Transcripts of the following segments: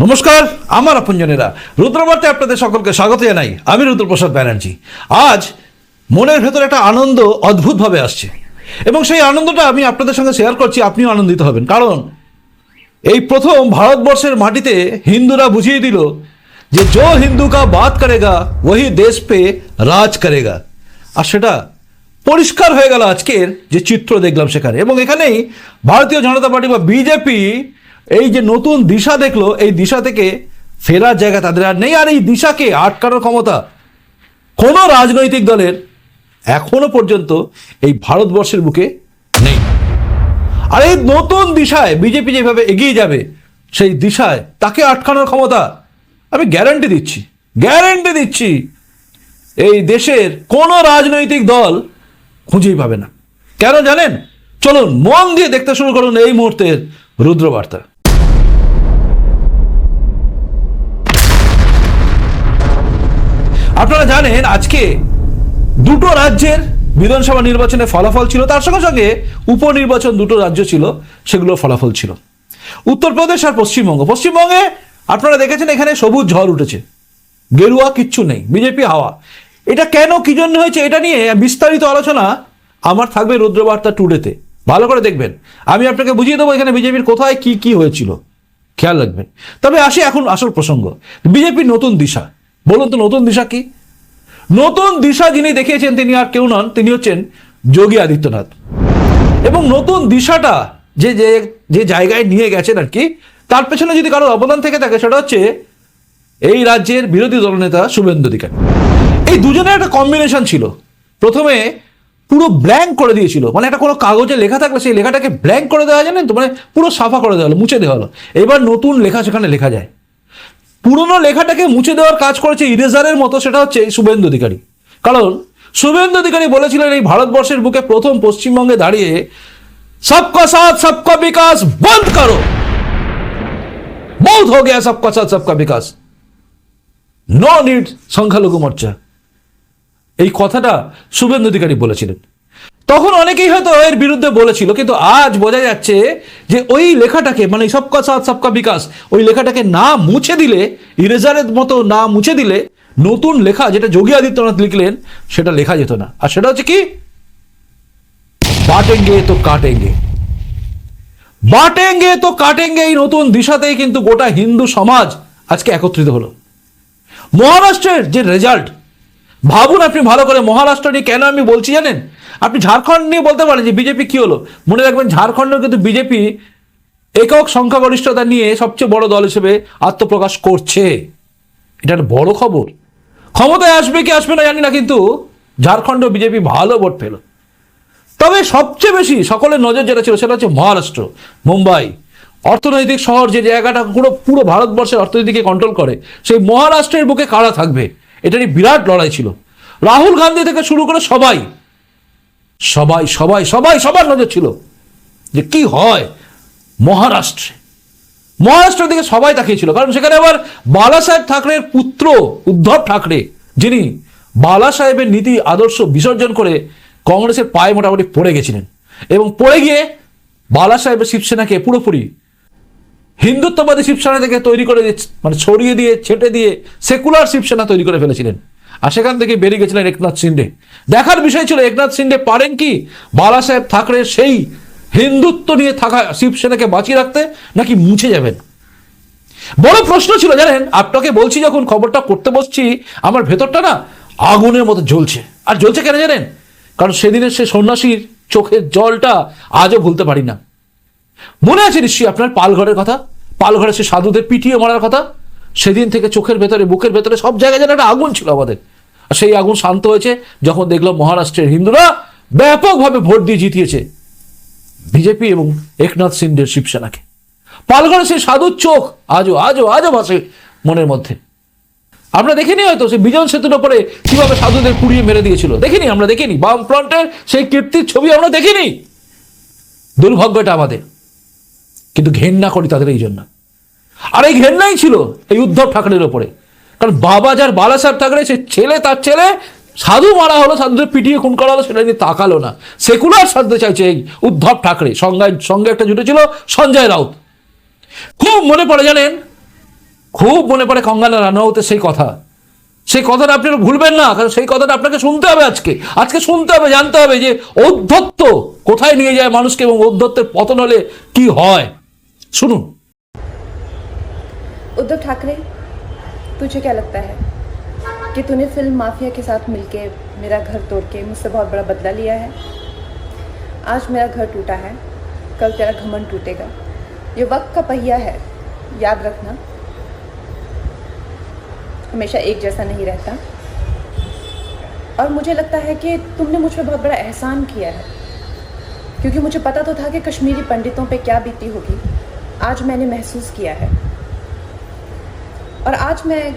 নমস্কার, আমার আপনজনেরা। রুদ্রবার্তে আপনাদের সকলকে স্বাগত জানাই। আমি রুদ্রপ্রসাদ ব্যানার্জি। আজ মনের ভেতর একটা আনন্দ অদ্ভুতভাবে আসছে। এবং সেই আনন্দটা আমি আপনাদের সঙ্গে শেয়ার করছি, আপনিও আনন্দিত হবেন। কারণ এই প্রথম ভারতবর্ষের মাটিতে হিন্দুরা বুঝিয়ে দিল যে জো হিন্দু কা বাত করেগা, ওহি দেশ পে রাজ করেগা। আর সেটা পরিষ্কার হয়ে গেল আজকের যে চিত্র দেখলাম সেখানে। এবং এখানেই ভারতীয় জনতা পার্টি বা বিজেপি এই যে নতুন দিশা দেখল, এই দিশা থেকে ফেরার জায়গা তাদের আর নেই, আর এই দিশাকে আটকানোর ক্ষমতা কোনো রাজনৈতিক দলের এখনও পর্যন্ত এই ভারতবর্ষের বুকে নেই। আর এই নতুন দিশায় বিজেপি যেভাবে এগিয়ে যাবে, সেই দিশায় তাকে আটকানোর ক্ষমতা আমি গ্যারান্টি দিচ্ছি গ্যারান্টি দিচ্ছি। এই দেশের কোনো রাজনৈতিক দল খুঁজেই পাবে না। কেন জানেন? চলুন, মন দিয়ে দেখতে শুরু করুন এই মুহূর্তের রুদ্রবার্তা। আপনারা জানেন আজকে দুটো রাজ্যের বিধানসভা নির্বাচনে ফলাফল ছিল, তার সঙ্গে সঙ্গে উপনির্বাচন দুটো রাজ্য ছিল, সেগুলোর ফলাফল ছিল। উত্তরপ্রদেশ আর পশ্চিমবঙ্গ। পশ্চিমবঙ্গে আপনারা দেখেছেন এখানে সবুজ ঝড় উঠেছে। গেরুয়া কিচ্ছু নেই, বিজেপি হাওয়া। এটা কেন, কি জন্য হয়েছে, এটা নিয়ে বিস্তারিত আলোচনা আমার থাকবে রুদ্রবার্তা টুডেতে। ভালো করে দেখবেন। আমি আপনাকে বুঝিয়ে দেবো এখানে বিজেপির কোথায় কি কি হয়েছিল। খেয়াল রাখবেন। তবে আসি এখন আসল প্রসঙ্গ। বিজেপির নতুন দিশা। বলুন তো, নতুন দিশা কি? নতুন দিশা যিনি দেখিয়েছেন তিনি আর কেউ নন, তিনি হচ্ছেন যোগী আদিত্যনাথ। এবং নতুন দিশাটা যে যে যে জায়গায় নিয়ে গেছেন আর কি, তার পেছনে যদি কারোর অবদান থেকে থাকে, সেটা হচ্ছে এই রাজ্যের বিরোধী দলনেতা শুভেন্দু অধিকারী। এই দুজনের একটা কম্বিনেশন ছিল। প্রথমে পুরো ব্ল্যাঙ্ক করে দিয়েছিল। মানে একটা কোনো কাগজে লেখা থাকলে সেই লেখাটাকে ব্ল্যাঙ্ক করে দেওয়া জানেন তো? মানে পুরো সাফা করে দেওয়া হলো, মুছে দেওয়া হলো। এবার নতুন লেখা সেখানে লেখা যায়। পুরনো লেখাটাকে মুছে দেওয়ার কাজ করেছে ইরেজারের মতো, সেটা হচ্ছে শুভেন্দু অধিকারী। কারণ শুভেন্দু অধিকারী বলেছিলেন এই ভারতবর্ষের বুকে প্রথম পশ্চিমবঙ্গে দাঁড়িয়ে, সবকা সাথ, সবকা বিকাশ, বন্ধ করো। বহুত হো গয়া সবকা সাথ, সবকা বিকাশ। নো নিড সংখ্যালঘু মোর্চা। এই কথাটা শুভেন্দু অধিকারী বলেছিলেন। তখন অনেকেই হয়তো এর বিরুদ্ধে বলেছিল, কিন্তু আজ বোঝা যাচ্ছে যে ওই লেখাটাকে মানে সবকা সাথ, সবকা বিকাশ, ওই লেখাটাকে না মুছে দিলে, ইরেজারের মতো না মুছে দিলে, নতুন লেখা যেটা যোগী আদিত্যনাথ লিখলেন, সেটা লেখা যেত না। আর সেটা হচ্ছে কি? বাটেঙ্গে তো কাটেঙ্গে। বাটেঙ্গে তো কাটেঙ্গে এই নতুন দিশাতেই কিন্তু গোটা হিন্দু সমাজ আজকে একত্রিত হলো। মহারাষ্ট্রের যে রেজাল্ট ভাবুন আপনি ভালো করে, মহারাষ্ট্র নিয়ে কেন আমি বলছি জানেন? আপনি ঝাড়খণ্ড নিয়ে বলতে পারেন যে বিজেপি কি হলো। মনে রাখবেন ঝাড়খণ্ড কিন্তু বিজেপি একক সংখ্যাগরিষ্ঠতা নিয়ে সবচেয়ে বড় দল হিসেবে আত্মপ্রকাশ করছে। এটা একটা বড় খবর। ক্ষমতায় আসবে কি আসবে না জানি না, কিন্তু ঝাড়খণ্ড বিজেপি ভালো ভোট পেল। তবে সবচেয়ে বেশি সকলের নজর যেটা ছিল, সেটা হচ্ছে মহারাষ্ট্র, মুম্বাই। অর্থনৈতিক শহর যে জায়গাটা পুরো পুরো ভারতবর্ষের অর্থনীতিকে কন্ট্রোল করে, সেই মহারাষ্ট্রের বুকে কারা থাকবে? এটারই বিরাট লড়াই ছিল। রাহুল গান্ধী থেকে শুরু করে সবাই সবাই সবাই সবাই, সবার নজর ছিল যে কি হয় মহারাষ্ট্রে। মহারাষ্ট্রের দিকে সবাই তাকিয়েছিল কারণ সেখানে আবার বালা সাহেব ঠাকরের পুত্র উদ্ধব ঠাকরে, যিনি বালা সাহেবের নীতি, আদর্শ বিসর্জন করে কংগ্রেসের পায়ে মোটামুটি পড়ে গেছিলেন। এবং পড়ে গিয়ে বালা সাহেবের শিবসেনাকে পুরোপুরি হিন্দুত্ববাদী শিবসেনা থেকে তৈরি করে মানে ছড়িয়ে দিয়ে, ছেটে দিয়ে সেকুলার শিবসেনা তৈরি করে ফেলেছিলেন। আর সেখান থেকে বেরিয়ে গেছিলেন একনাথ সিন্ডে দেখার বিষয় ছিল, একনাথ সিন্ডে পারেন কি? বালা সাহেব ঠাকরের সেই হিন্দুত্ব নিয়ে থাকা শিবসেনাকে বাঁচিয়ে রাখতে নাকি মুছে যাবেন? বড় প্রশ্ন ছিল, জানেন, আপনাকে বলছি যখন খবরটা করতে বসছি, আমার ভেতরটা না আগুনের মতো জ্বলছে। আর জ্বলছে কেন জানেন? কারণ সেদিনের সে সন্ন্যাসীর চোখের জলটা আজও ভুলতে পারি না। মনে আছে নিশ্চয়ই আপনার পালঘরের কথা? পালঘরে সে সাধুদের পিটিয়ে মারার কথা? সেদিন থেকে চোখের ভেতরে, বুকের ভেতরে সব জায়গায় যেন একটা আগুন ছিল আমাদের। আর সেই আগুন শান্ত হয়েছে, যখন দেখলাম মহারাষ্ট্রের হিন্দুরা ব্যাপকভাবে ভোট দিয়ে জিতিয়েছে। বিজেপি এবং একনাথ সিন্ডের শিবসেনাকে। পালঘরে সেই সাধুর চোখ আজও আজও আজও ভাসে মনের মধ্যে। আমরা দেখিনি হয়তো সেই বিজন সেতুর ওপরে কীভাবে সাধুদের পুড়িয়ে মেরে দিয়েছিল। দেখিনি আমরা দেখিনি বাম ফ্রন্টের সেই কীর্তির ছবি আমরা দেখিনি দুর্ভাগ্যটা আমাদের। কিন্তু ঘেন্না করি তাদের এই জন্য। আর এই ঘেন্নাই ছিল এই উদ্ধব ঠাকরের ওপরে। কারণ বাবা যার বালা সাহেব ঠাকরে, সে ছেলে, তার ছেলে, সাধু মারা হলো, সাধুদের পিটিয়ে খুন করা হলো, সেটা নিয়ে তাকালো না। সেকুলার সাধতে চাইছে এই উদ্ধব ঠাকরে। সঙ্গে সঙ্গে একটা জুটেছিল সঞ্জয় রাউত। খুব মনে পড়ে জানেন? খুব মনে পড়ে কঙ্গানা রানাউতের সেই কথা। সেই কথাটা আপনি ভুলবেন না, কারণ সেই কথাটা আপনাকে শুনতে হবে আজকে। আজকে শুনতে হবে, জানতে হবে যে ঔদ্ধত্য কোথায় নিয়ে যায় মানুষকে এবং ঔদ্ধত্যের পতন হলে কি হয়। सुनो। उद्धव ठाकरे, तुझे क्या लगता है कि तूने फ़िल्म माफिया के साथ मिलके मेरा घर तोड़ के मुझसे बहुत बड़ा बदला लिया है? आज मेरा घर टूटा है, कल तेरा घमंड टूटेगा। ये वक्त का पहिया है, याद रखना। हमेशा एक जैसा नहीं रहता। और मुझे लगता है कि तुमने मुझ पर बहुत बड़ा एहसान किया है, क्योंकि मुझे पता तो था कि कश्मीरी पंडितों पे क्या बीती होगी। आज मैंने महसूस किया है। और आज मैं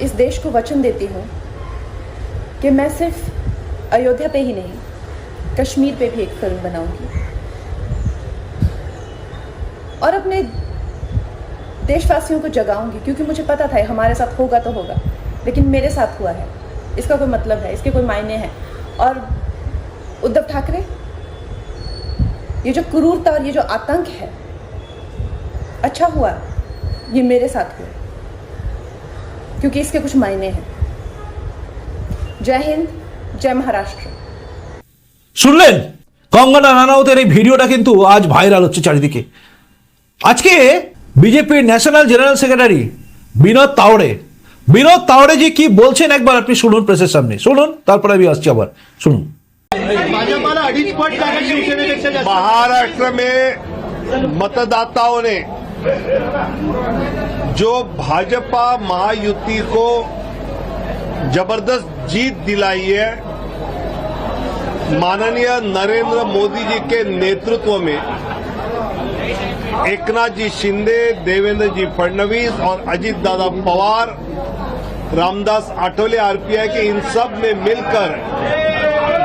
इस देश को वचन देती हूँ कि मैं सिर्फ़ अयोध्या पे ही नहीं, कश्मीर पे भी एक फ़िल्म बनाऊँगी। और अपने देशवासियों को जगाऊँगी, क्योंकि मुझे पता था, हमारे साथ होगा तो होगा, लेकिन मेरे साथ हुआ है। इसका कोई मतलब है, इसके कोई मायने हैं। और उद्धव ठाकरे, ये जो क्रूरता और ये जो आतंक है अच्छा हुआ ये मेरे साथ हुआ क्योंकि इसके कुछ मायने हैं जय हिंद जय महाराष्ट्र শুনলেন কঙ্গনা রানাউতের এই ভিডিওটা কিন্তু আজ ভাইরাল হচ্ছে চারিদিকে আজকে বিজেপির national general secretary Vinod Tawde Vinod Tawde যে কি বলছেন একবার আপনি শুনুন প্রেসের সামনে শুনুন তারপরে আমি আসছি আবার শুনুন भाजपाला अडीच पट जागा शिवसेनेपेक्षा जास्त महाराष्ट्र में मतदाताओं ने जो भाजपा महायुति को ज़बरदस्त जीत दिलाई है, माननीय नरेंद्र मोदी जी के नेतृत्व में, एकनाथ जी शिंदे, देवेंद्र जी फडणवीस और अजित दादा पवार, रामदास आठवले आरपीआई के इन सबने मिलकर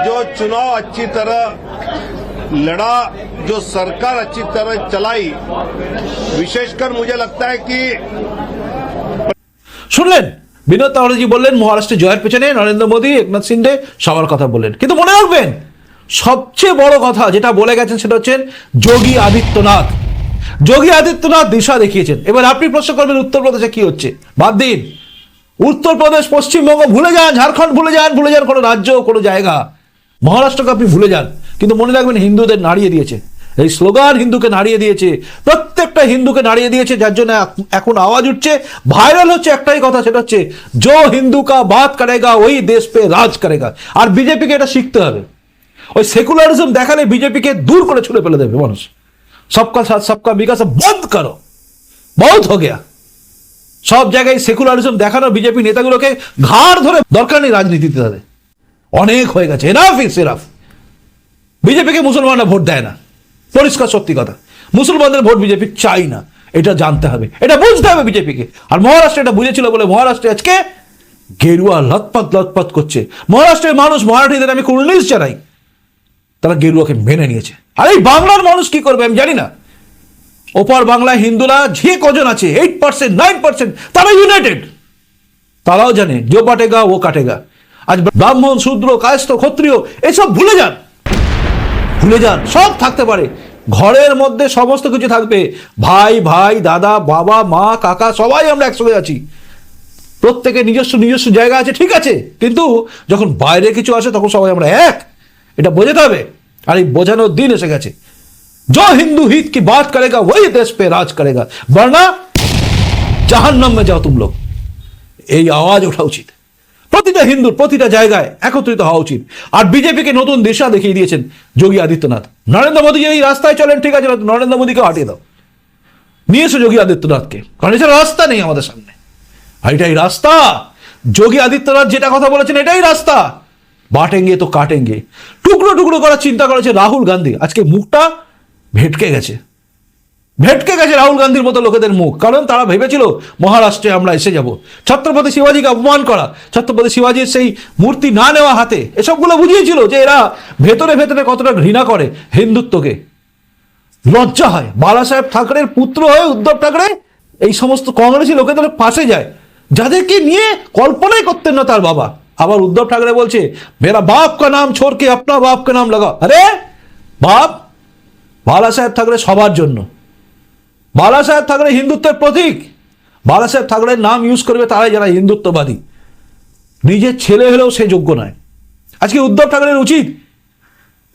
जो चुनाव अच्छी तरह लड़ा जो सरकार अच्छी तरह चलाई विशेषकर मुझे लगता है कि শুনলেন বিনোদ তাওড়েজি বললেন মহারাষ্ট্রে জয়ের পেছনে নরেন্দ্র মোদী একনাথ সিন্ডে সবার কথা বললেন কিন্তু মনে রাখবেন সবচেয়ে বড় কথা যেটা বলে গেছেন সেটা হচ্ছেন যোগী আদিত্যনাথ যোগী আদিত্যনাথ দিশা দেখিয়েছেন এবার আপনি প্রশ্ন করবেন উত্তরপ্রদেশে কি হচ্ছে বাদ দিন উত্তরপ্রদেশ পশ্চিমবঙ্গ ভুলে যান ঝাড়খণ্ড ভুলে যান ভুলে যান কোনো রাজ্য কোনো জায়গা মহারাষ্ট্রকে আপনি ভুলে যান কিন্তু মনে রাখবেন হিন্দুদের নাড়িয়ে দিয়েছে এই স্লোগান হিন্দুকে নাড়িয়ে দিয়েছে, প্রত্যেকটা হিন্দুকে নাড়িয়ে দিয়েছে, যার জন্য এখন আওয়াজ উঠছে, ভাইরাল হচ্ছে একটাই কথা, সেটা হচ্ছে, জো হিন্দু কা বাত করেগা, ওই দেশ পে রাজ করেগা। আর বিজেপিকে এটা শিখতে হবে। ওই সেকুলারিজম দেখালে বিজেপিকে দূর করে ছুড়ে ফেলে দেবে মানুষ। সবকা সাথ, সবকা বিকাশ বন্ধ করো। বহুত হো গেয়া। সব জায়গায় সেকুলারিজম দেখানো বিজেপি নেতাগুলোকে ঘাড় ধরে, দরকার নেই রাজনীতিতে তাদের। অনেক হয়ে গেছে। এনাফ ইস এনাফ বিজেপিকে মুসলমানরা ভোট দেয় না। পরিষ্কার সত্যি কথা। মুসলমানদের ভোট বিজেপি চাই না। এটা জানতে হবে। এটা বুঝতে হবে বিজেপিকে। আর মহারাষ্ট্র এটা বুঝেছিল বলে মহারাষ্ট্রে আজকে গেরুয়া লতপত লতপত করছে। মহারাষ্ট্রের মানুষ মারাঠিদের আমি কুর্নিশ জানাই। তারা গেরুয়াকে মেনে নিয়েছে। আর এই বাংলার মানুষ কি করবে আমি জানি না। ওপার বাংলায় হিন্দুরা যে কজন আছে এইট পার্সেন্ট নাইন পার্সেন্ট তারা ইউনাইটেড তারাও জানে, যে বাটেগা ও কাটেগা। আজ ব্রাহ্মণ, শূদ্র, কায়স্থ, ক্ষত্রিয়, এসব ভুলে যান। ভুলে যান, সব থাকতে পারে। ঘরের মধ্যে সমস্ত কিছু থাকবে ভাই ভাই দাদা বাবা মা কাকা সবাই আমরা একসঙ্গে আছি প্রত্যেকের নিজস্ব নিজস্ব জায়গা আছে ঠিক আছে কিন্তু যখন বাইরে কিছু আসে তখন সবাই আমরা এক এটা বোঝাতে হবে আর এই বোঝানোর দিন এসে গেছে जो हिंदू हित की बात करेगा वही देश पे राज करेगा वरना জাহান্নাম মে যাও তুম লোক এই আওয়াজ ওঠা উচিত প্রতিটা হিন্দুর প্রতিটা জায়গায় একত্রিত হওয়া উচিত। আর বিজেপিকে নতুন দিশা দেখিয়ে দিয়েছেন যোগী আদিত্যনাথ। নরেন্দ্র মোদী এই রাস্তায় চলেন, ঠিক আছে, নরেন্দ্র মোদীকে হাঁটিয়ে দাও। নিয়ে এসো যোগী আদিত্যনাথকে। কারণ এছাড়া রাস্তা নেই আমাদের সামনে। আর এটাই রাস্তা। যোগী আদিত্যনাথ যেটা কথা বলেছেন, এটাই রাস্তা। বাটেঙ্গে তো কাটেঙ্গে। টুকরো টুকরো করার চিন্তা করেছে রাহুল গান্ধী। আজকে মুখটা ভেটকে গেছে। ভেটকে গেছে রাহুল গান্ধীর মতো লোকেদের মুখ। কারণ তারা ভেবেছিল, মহারাষ্ট্রে আমরা এসে যাব। ছত্রপতি শিবাজীকে অপমান করা, ছত্রপতি শিবাজীর সেই মূর্তি না নেওয়া হাতে এসবগুলো বুঝিয়েছিল যে এরা ভেতরে ভেতরে কতটা ঘৃণা করে হিন্দুত্বকে। লজ্জা হয়। বালা সাহেব ঠাকরের পুত্র হয়ে উদ্ধব ঠাকরে এই সমস্ত কংগ্রেসি লোকেদের পাশে যায়। যাদেরকে নিয়ে কল্পনাই করতেন না তার বাবা। আবার উদ্ধব ঠাকরে বলছে, মেরা বাপ কা নাম ছোড়কে আপনার আপনা বাপ কা নাম লাগা আরে, বাপ? বালা সাহেব ঠাকরে সবার জন্য। বালা সাহেব হিন্দুত্বের প্রতীক। বালা সাহেব নাম ইউজ করবে তারাই যারা হিন্দুত্ববাদী। নিজের ছেলে হলেও সে যোগ্য নয়। আজকে উদ্ধব ঠাকুরের উচিত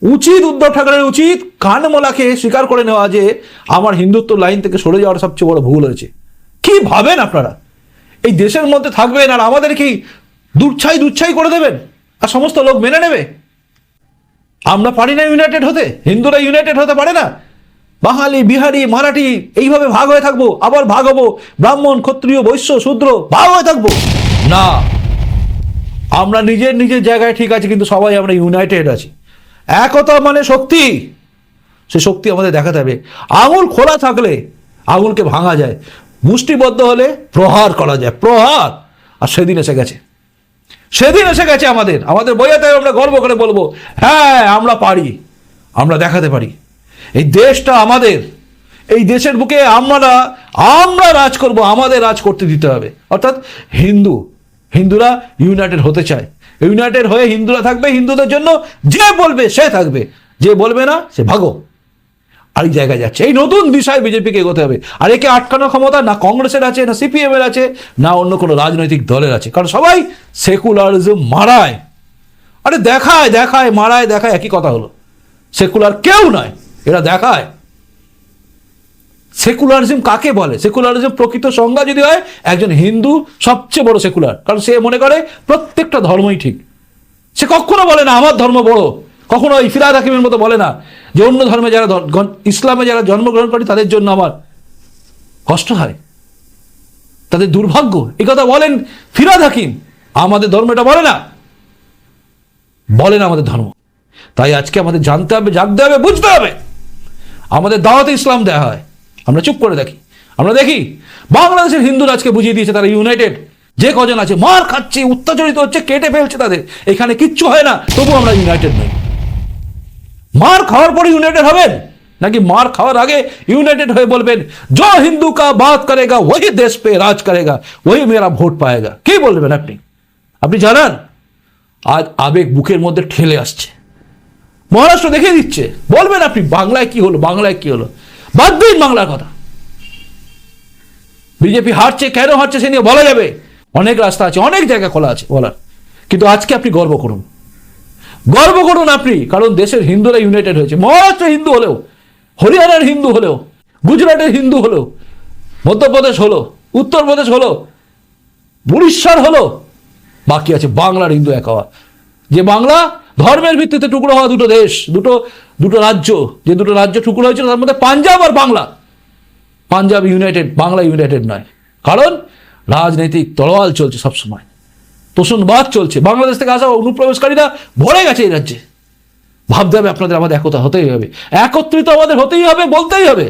উচিত উদ্ধব ঠাকুরের উচিত কানমলাকে স্বীকার করে নেওয়া যে আমার হিন্দুত্ব লাইন থেকে সরে যাওয়ার সবচেয়ে বড় ভুল হয়েছে। কি ভাবেন আপনারা? এই দেশের মধ্যে থাকবেন আর আমাদের কি দুচ্ছাই দুচ্ছাই করে দেবেন? আর সমস্ত লোক মেনে নেবে? আমরা পারি না ইউনাইটেড হতে, হিন্দুরা ইউনাইটেড হতে পারে না। বাঙালি, বিহারি, মারাঠি, এইভাবে ভাগ হয়ে থাকব, আবার ভাগ হব। ব্রাহ্মণ, ক্ষত্রিয়, বৈশ্য, শূদ্র, ভাগ হয়ে থাকব। না, আমরা নিজের নিজের জায়গায় ঠিক আছে, কিন্তু সবাই আমরা ইউনাইটেড আছি। একতা মানে শক্তি। সে শক্তি আমাদের দেখাতে হবে। আঙুল খোলা থাকলে আঙুলকে ভাঙা যায়। মুষ্টিবদ্ধ হলে প্রহার করা যায়। প্রহার। আর সেদিন এসে গেছে। সেদিন এসে গেছে আমাদের। আমাদের বইয়াতে আমরা গর্ব করে বলব হ্যাঁ আমরা পারি। আমরা দেখাতে পারি। এই দেশটা আমাদের। এই দেশের বুকে আমরা আমরা রাজ করব, আমাদের রাজ করতে দিতে হবে। অর্থাৎ হিন্দু, হিন্দুরা ইউনাইটেড হতে চায়। ইউনাইটেড হয়ে হিন্দুরা থাকবে, হিন্দুদের জন্য যে বলবে সে থাকবে। যে বলবে না, সে ভাগো। আর এই জায়গায় যাচ্ছে। এই নতুন বিষয় বিজেপিকে এগোতে হবে। আর একে আটকানোর ক্ষমতা না কংগ্রেসের আছে, না সিপিএম এর আছে, না অন্য কোনো রাজনৈতিক দলের আছে। কারণ সবাই সেকুলারিজম মারায়। আরে দেখায় দেখায়, মারায়, দেখায়, একই কথা হলো। সেকুলার কেউ নয়। এরা দেখায়। সেকুলারিজম কাকে বলে? সেকুলারিজম প্রকৃত সংজ্ঞা যদি হয়, একজন হিন্দু সবচেয়ে বড় সেকুলার। কারণ সে মনে করে প্রত্যেকটা ধর্মই ঠিক। সে কখনো বলে না, আমার ধর্ম বড়। কখনো ওই ফিরাদ হাকিমের মতো বলে না, যে অন্য ধর্মে যারা ইসলামে যারা জন্মগ্রহণ করে, তাদের জন্য আমার কষ্ট হয়। তাদের দুর্ভাগ্য। এই কথা বলেন ফিরাদ হাকিম। আমাদের ধর্ম এটা বলে না বলেন আমাদের ধর্ম। তাই আজকে আমাদের জানতে হবে জানতে হবে, বুঝতে হবে। আমাদের দাওয়াতে ইসলাম দেওয়া হয়। আমরা চুপ করে দেখি। আমরা দেখি, বাংলাদেশের হিন্দু রাজকে বুঝিয়ে দিয়েছে তারা ইউনাইটেড যে কজন আছে, মার খাচ্ছে অত্যাচারিত হচ্ছে, কেটে ফেলছে তাদের। এখানে কিচ্ছু হয় না, তবু আমরা ইউনাইটেড নই। মার খাওয়ার পরে ইউনাইটেড হবেন? নাকি মার খাওয়ার আগে ইউনাইটেড হয়ে বলবেন য হিন্দু কা বাত করেগা ওই দেশ পে রাজ করেগা ওই মেয়েরা ভোট পায়েগা কি বলবেন আপনি? আপনি জানান? আজ আবেগ বুকের মধ্যে ঠেলে আসছে। মহারাষ্ট্র দেখে দিচ্ছে। বলবেন আপনি, বাংলায় কি হলো, বাংলায় কি হলো? বাদ দিন বাংলার কথা। বিজেপি হারছে, কেন হারছে সে নিয়ে বলা যাবে? অনেক রাস্তা আছে, অনেক জায়গা খোলা আছে বলার। কিন্তু আজকে আপনি গর্ব করুন। গর্ব করুন আপনি, কারণ দেশের হিন্দুরা ইউনাইটেড হয়েছে। মহারাষ্ট্র হিন্দু হলেও, হরিয়ানার হিন্দু হলেও, গুজরাটের হিন্দু হলেও, মধ্যপ্রদেশ হলো, উত্তরপ্রদেশ হলো, উড়িষ্যার হলো, বাকি আছে বাংলার হিন্দু এক হওয়া। যে বাংলা ধর্মের ভিত্তিতে টুকরো হওয়া দুটো দেশ দুটো দুটো রাজ্য যে দুটো রাজ্য টুকরো হয়েছিল তার মধ্যে পাঞ্জাব আর বাংলা পাঞ্জাব ইউনাইটেড বাংলা ইউনাইটেড নয় কারণ রাজনৈতিক তলোয়াল চলছে সবসময় তোষণবাদ চলছে বাংলাদেশ থেকে আসা অনুপ্রবেশকারীরা ভরে গেছে এই রাজ্যে ভাবতে হবে আপনাদের আমাদের একতা হতেই হবে একত্রিত আমাদের হতেই হবে বলতেই হবে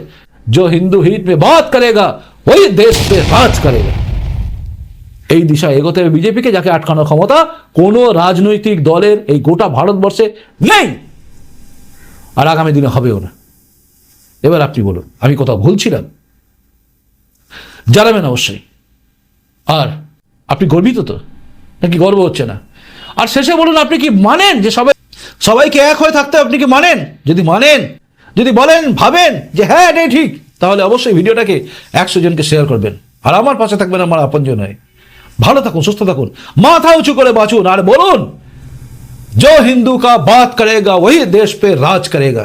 जो হিন্দু হিত में बात करेगा वही देश पे राज करेगा এই দিশায় এগোতে হবে বিজেপিকে, যাকে আটকানোর ক্ষমতা কোনো রাজনৈতিক দলের এই গোটা ভারতবর্ষে নেই। আর আগামী দিনে হবেও না। এবার আপনি বলুন, আমি কোথাও ভুলছিলাম জানাবেন অবশ্যই। আর আপনি গর্বিত তো? নাকি গর্ব হচ্ছে না? আর শেষে বলুন, আপনি কি মানেন যে সবাই সবাইকে এক হয়ে থাকতে আপনি কি মানেন? যদি মানেন, যদি বলেন, ভাবেন যে হ্যাঁ এটাই ঠিক, তাহলে অবশ্যই ভিডিওটাকে একশো জনকে শেয়ার করবেন। আর আমার পাশে থাকবেন আমার আপনজন হয়ে। ভালো থাকুন সুস্থ থাকুন মাথা উঁচু করে বাঁচুন আর বলুন जो हिंदू का बात करेगा वही देश पे রাজ करेगा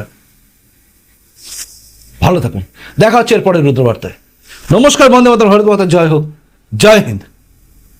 ভালো থাকুন দেখা হচ্ছে এরপরে রুদ্রবার্তায় নমস্কার বন্দে মাতার ভারত মাতা জয় হোক জয় হিন্দ